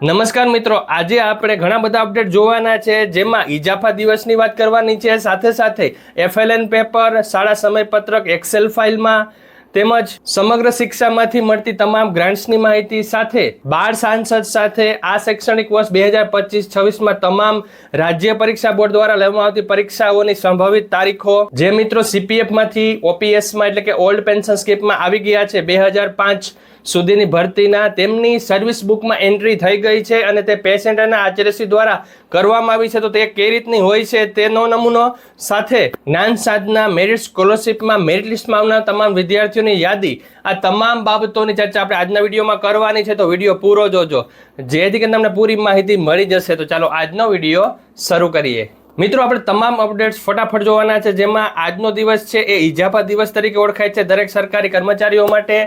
નમસ્કાર મિત્રો, આજે આપણે ઘણા બધા અપડેટ જોવાના છે, જેમાં ઈજાફા દિવસની વાત કરવાની છે. સાથે સાથે એફએલએન પેપર શાળા સમયપત્રક એક્સેલ ફાઇલમાં તેમજ સમગ્ર શિક્ષામાંથી મળતી તમામ ગ્રાન્ટ્સની માહિતી સાથે બાળ સાંસદ સાથે આ શૈક્ષણિક વર્ષ બે હજાર પચીસ છવ્વીસમાં તમામ રાજ્ય પરીક્ષા બોર્ડ દ્વારા લેવામાં આવતી પરીક્ષાઓની સંભવિત તારીખો, જે મિત્રો સીપીએફમાંથી ઓપીએસમાં એટલે કે ઓલ્ડ પેન્શન સ્કીમમાં આવી ગયા છે, બે હજાર પાંચ સુધીની ભરતીના તેમની સર્વિસ બુકમાં એન્ટ્રી થઈ ગઈ છે અને તે પેશન્ટ અને આચાર્યશ્રી દ્વારા કરવામાં આવી છે. તો તે કઈ રીતની હોય છે તેનો નમૂનો સાથે જ્ઞાન સાધના મેરિટ સ્કોલરશિપમાં મેરિટ લિસ્ટમાં આવનાર તમામ વિદ્યાર્થીઓની યાદી, આ તમામ બાબતોની ચર્ચા આપણે આજના વિડીયોમાં કરવાની છે. તો વીડિયો પૂરો જોજો. જેથી કરીને તમને પૂરી માહિતી મળી જશે. તો ચાલો આજનો વીડિયો શરૂ કરીએ. મિત્રો, આપણે તમામ અપડેટ્સ ફટાફટ જોવાના છે, જેમાં આજનો દિવસ છે એ ઇજાફા દિવસ તરીકે ઓળખાય છે દરેક સરકારી કર્મચારીઓ માટે.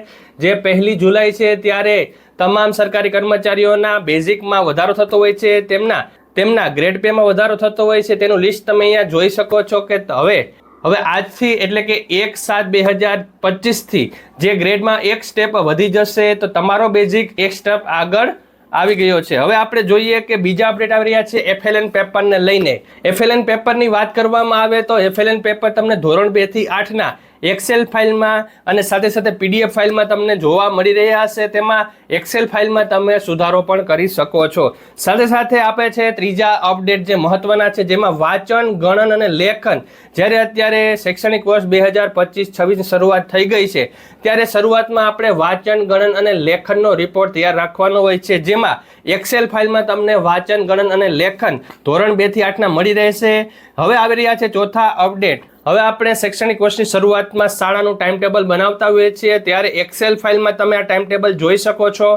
જે પહેલી જુલાઈ છે ત્યારે તમામ સરકારી કર્મચારીઓના બેઝિકમાં વધારો થતો હોય છે, તેમના તેમના ગ્રેડ પેમાં વધારો થતો હોય છે, તેનું લિસ્ટ તમે અહીંયા જોઈ શકો છો કે હવે હવે આજથી એટલે કે એક સાત બે હજાર પચીસથી જે ગ્રેડમાં એક સ્ટેપ વધી જશે, તો તમારો બેઝિક એક સ્ટેપ આગળ આવી ગયો છે. હવે આપણે જોઈએ કે બીજા અપડેટ આવી રહ્યા છે એફએલએન પેપરને લઈને. એફએલએન પેપરની વાત કરવામાં આવે તો એફએલએન પેપર તમને ધોરણ બેથી આઠના એક્સેલ ફાઇલમાં અને સાથે સાથે પીડીએફ ફાઇલમાં તમને જોવા મળી રહ્યા હશે તેમાં એક્સેલ ફાઇલમાં તમે સુધારો પણ કરી શકો છો. સાથે સાથે આપે છે ત્રીજા અપડેટ જે મહત્વના છે, જેમાં વાંચન, ગણન અને લેખન. જ્યારે અત્યારે શૈક્ષણિક વર્ષ બે હજાર પચીસ છવ્વીસની શરૂઆત થઈ ગઈ છે, ત્યારે શરૂઆતમાં આપણે વાંચન, ગણન અને લેખનનો રિપોર્ટ તૈયાર રાખવાનો હોય છે, જેમાં એક્સેલ ફાઇલમાં તમને વાંચન, ગણન અને લેખન ધોરણ બેથી આઠના મળી રહેશે. હવે આવી રહ્યા છે ચોથા અપડેટ. હવે આપણે શૈક્ષણિક વર્ષની શરૂઆતમાં શાળાનું ટાઈમ ટેબલ બનાવતા હોઈએ છીએ. ત્યારે એક્સેલ ફાઇલમાં તમે આ ટાઈમ ટેબલ જોઈ શકો છો.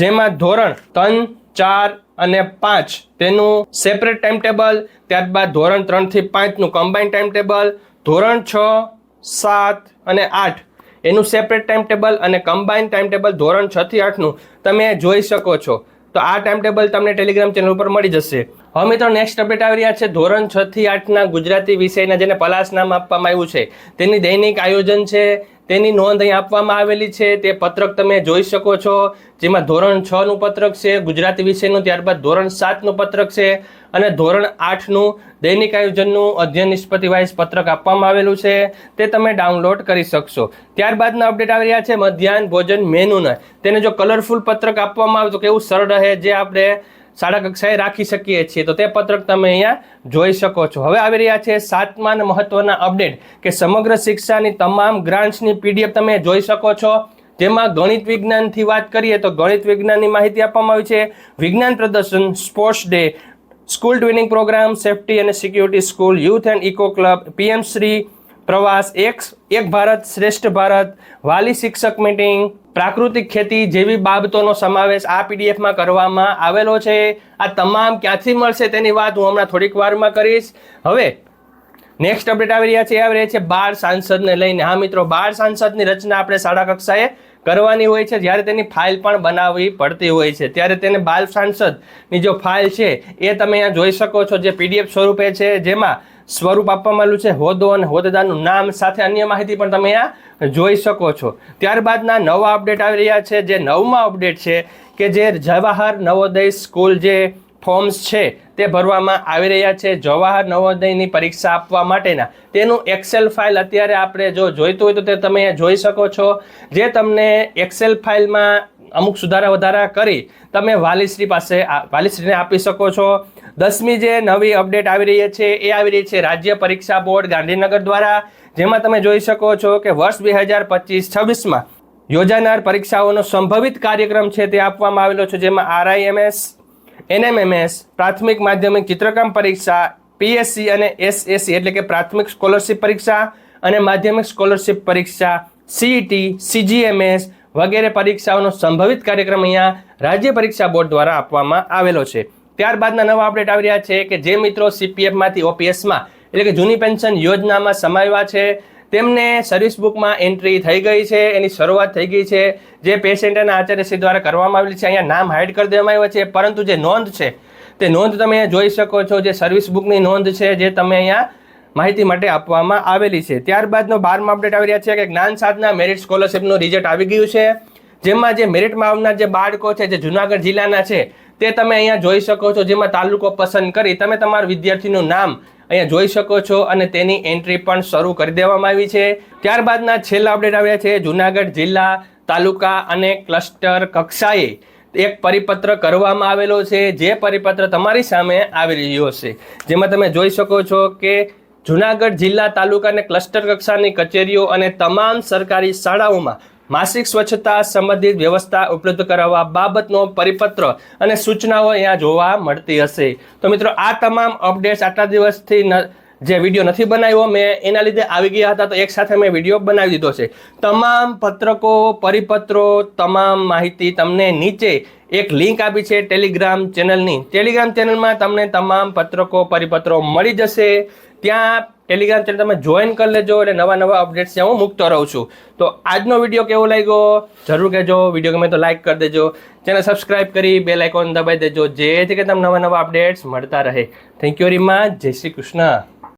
જેમાં ધોરણ ત્રણ, ચાર અને પાંચ તેનું સેપરેટ ટાઈમ ટેબલ ત્યારબાદ ધોરણ ત્રણથી પાંચનું કમ્બાઈન ટાઈમ ટેબલ ધોરણ છ, સાત અને આઠ એનું સેપરેટ ટાઈમ ટેબલ અને કમ્બાઈન ટાઈમ ટેબલ ધોરણ છથી આઠનું તમે જોઈ શકો છો. તો આ ટાઈમ ટેબલ તમને ટેલિગ્રામ ચેનલ ઉપર મળી જશે. હવે મિત્રો નેક્સ્ટ અપડેટ આવી રહ્યા છે. ધોરણ છ થી આઠના ગુજરાતી વિષયના જેને પલાસ નામ આપવામાં આવ્યું છે, તેની દૈનિક આયોજન છે, તેની નોંધ અહીં આપવામાં આવેલી છે. તે પત્રક તમે જોઈ શકો છો, જેમાં ધોરણ છ નું પત્રક છે, ગુજરાતી વિષયનું, ત્યારબાદ ધોરણ સાતનું પત્રક છે, અને ધોરણ આઠનું દૈનિક આયોજનનું અધ્યયન નિષ્પતિ વાઇઝ પત્રક આપવામાં આવેલું છે. તે તમે ડાઉનલોડ કરી શકશો. ત્યારબાદના અપડેટ આવી રહ્યા છે, મધ્યાહન ભોજન મેનુના. તેને જો કલરફુલ પત્રક આપવામાં આવે તો કેવું સરળ રહે, જે આપણે શાળા કક્ષાએ રાખી શકીએ છીએ. તો તે પત્રક તમે અહીંયા જોઈ શકો છો. હવે આવી રહ્યા છે સાતમા અને મહત્વના અપડેટ કે સમગ્ર શિક્ષાની તમામ ગ્રાન્ટ્સની પીડીએફ તમે જોઈ શકો છો. જેમાં ગણિત વિજ્ઞાનથી વાત કરીએ તો ગણિત વિજ્ઞાનની માહિતી આપવામાં આવી છે. વિજ્ઞાન પ્રદર્શન, sports day, school twinning programme, safety અને security school, youth and eco club, PM Shri પ્રવાસ, એક એક ભારત શ્રેષ્ઠ ભારત, વાલી શિક્ષક મીટિંગ પ્રાકૃતિક ખેતી જેવી બાબતોનો સમાવેશ આ પીડીએફમાં કરવામાં આવેલો છે. આ તમામ ક્યાંથી મળશે તેની વાત હું હમણાં થોડીક વારમાં કરીશ. હવે નેક્સ્ટ અપડેટ આવી રહ્યા છે આવી રહ્યા છે બાળ સાંસદને લઈને. હા મિત્રો, બાળ સાંસદની રચના આપણે શાળા કક્ષાએ કરવાની હોય છે. જ્યારે તેની ફાઇલ પણ બનાવવી પડતી હોય છે. ત્યારે તેને બાળ સાંસદની જો ફાઇલ છે, એ તમે અહીંયા જોઈ શકો છો, જે પીડીએફ સ્વરૂપે છે. જેમાં સ્વરૂપ આપવામાં આવ્યું છે. હોદ્દો અને હોદ્દેદારનું નામ સાથે અન્ય માહિતી પણ તમે અહીંયા જોઈ શકો છો. ત્યારબાદના નવા અપડેટ આવી રહ્યા છે. જે નવમા અપડેટ છે કે જે જવાહર નવોદય સ્કૂલ જે ફોર્મ્સ છે તે ભરવામાં આવી રહ્યા છે. જવાહર નવોદયની પરીક્ષા આપવા માટેના તેનું એક્સેલ ફાઇલ અત્યારે આપણે જો જોઈતું હોય તો તે તમે જોઈ શકો છો. જે તમને એક્સેલ ફાઇલમાં અમુક સુધારા વધારા કરી તમે વાલીશ્રી પાસે વાલીશ્રીને આપી શકો છો. દસમી જે નવી અપડેટ આવી રહી છે, એ આવી રહી છે રાજ્ય પરીક્ષા બોર્ડ ગાંધીનગર દ્વારા. જેમાં તમે જોઈ શકો છો કે વર્ષ બે હજાર પચીસ છવ્વીસમાં યોજાનાર પરીક્ષાઓનો સંભવિત કાર્યક્રમ છે તે આપવામાં આવેલો છે, જેમાં આરઆઈએમએસ, એનએમએમએસ, પ્રાથમિક માધ્યમિક ચિત્રકામ પરીક્ષા, પીએસસી અને એસએસસી એટલે કે પ્રાથમિક સ્કોલરશિપ પરીક્ષા અને માધ્યમિક સ્કોલરશિપ પરીક્ષા, સીઈટી, સીજીએમએસ વગેરે પરીક્ષાઓનો સંભવિત કાર્યક્રમ અહીંયા રાજ્ય પરીક્ષા બોર્ડ દ્વારા આપવામાં આવેલો છે. ત્યારબાદના નવા અપડેટ આવી રહ્યા છે કે જે મિત્રો સીપીએફમાંથી ઓપીએસમાં એટલે કે જૂની પેન્શન યોજનામાં સમાવ્યા છે, તેમને સર્વિસ બુકમાં એન્ટ્રી થઈ ગઈ છે, એની શરૂઆત થઈ ગઈ છે, જે પેશન્ટના આચાર્યશ્રી દ્વારા કરવામાં આવેલી છે, અહીંયા નામ હાઇડ કરી દેવામાં આવ્યું છે, પરંતુ જે નોંધ છે, તે નોંધ તમે જોઈ શકો છો, જે સર્વિસ બુકની નોંધ છે, જે તમે અહીંયા માહિતી માટે આપવામાં આવેલી છે. ત્યારબાદનો બારમા અપડેટ આવી રહ્યા છે કે જ્ઞાન સાધના મેરિટ સ્કોલરશિપનું રિઝલ્ટ આવી ગયું છે, જેમાં જે મેરિટમાં આવનાર જે બાળકો છે, જે જુનાગઢ જિલ્લાના છે તે તમે અહીંયા જોઈ શકો છો, જેમાં તાલુકો પસંદ કરી તમે તમારા વિદ્યાર્થીનું નામ અહીંયા જોઈ શકો છો અને તેની એન્ટ્રી પણ શરૂ કરી દેવામાં આવી છે. ત્યારબાદના છેલ્લા અપડેટ આવ્યા છે, જુનાગઢ જિલ્લા તાલુકા અને ક્લસ્ટર કક્ષાએ એક પરિપત્ર કરવામાં આવેલો છે. જે પરિપત્ર તમારી સામે આવી રહ્યો છે. જેમાં તમે જોઈ શકો છો કે જુનાગઢ જિલ્લા તાલુકા અને ક્લસ્ટર કક્ષાની કચેરીઓ અને તમામ સરકારી શાળાઓમાં માસિક સ્વચ્છતા સંબંધિત વ્યવસ્થા ઉપલબ્ધ કરાવવા બાબતનો પરિપત્ર અને સૂચનાઓ અહીંયા જોવા મળતી હશે. તો મિત્રો, આ તમામ અપડેટ્સ આટલા દિવસથી જે વીડિયો નથી બનાવ્યો, મેં એના લીધે આવી ગયા હતા, તો એક સાથે મેં વીડિયો બનાવી દીધો છે. તમામ પત્રકો, પરિપત્રો, તમામ માહિતી તમને નીચે એક લિંક આપી છે ટેલિગ્રામ ચેનલની. ટેલિગ્રામ ચેનલમાં તમને તમામ પત્રકો, પરિપત્રો મળી જશે. ત્યાં ટેલિગ્રામ ચેનલ તમે જોઈન કરી લેજો એટલે નવા નવા અપડેટ્સ ત્યાં હું મૂકતો રહું છું. તો આજનો વીડિયો કેવો લાગ્યો? જરૂર કહેજો. વીડિયો ગમે તો લાઇક કરી દેજો. ચેનલ સબસ્ક્રાઇબ કરી બે લાઇકોન દબાવી દેજો. જેથી કે તમને નવા નવા અપડેટ્સ મળતા રહે. થેન્ક યુ વેરી મચ જય શ્રી કૃષ્ણ.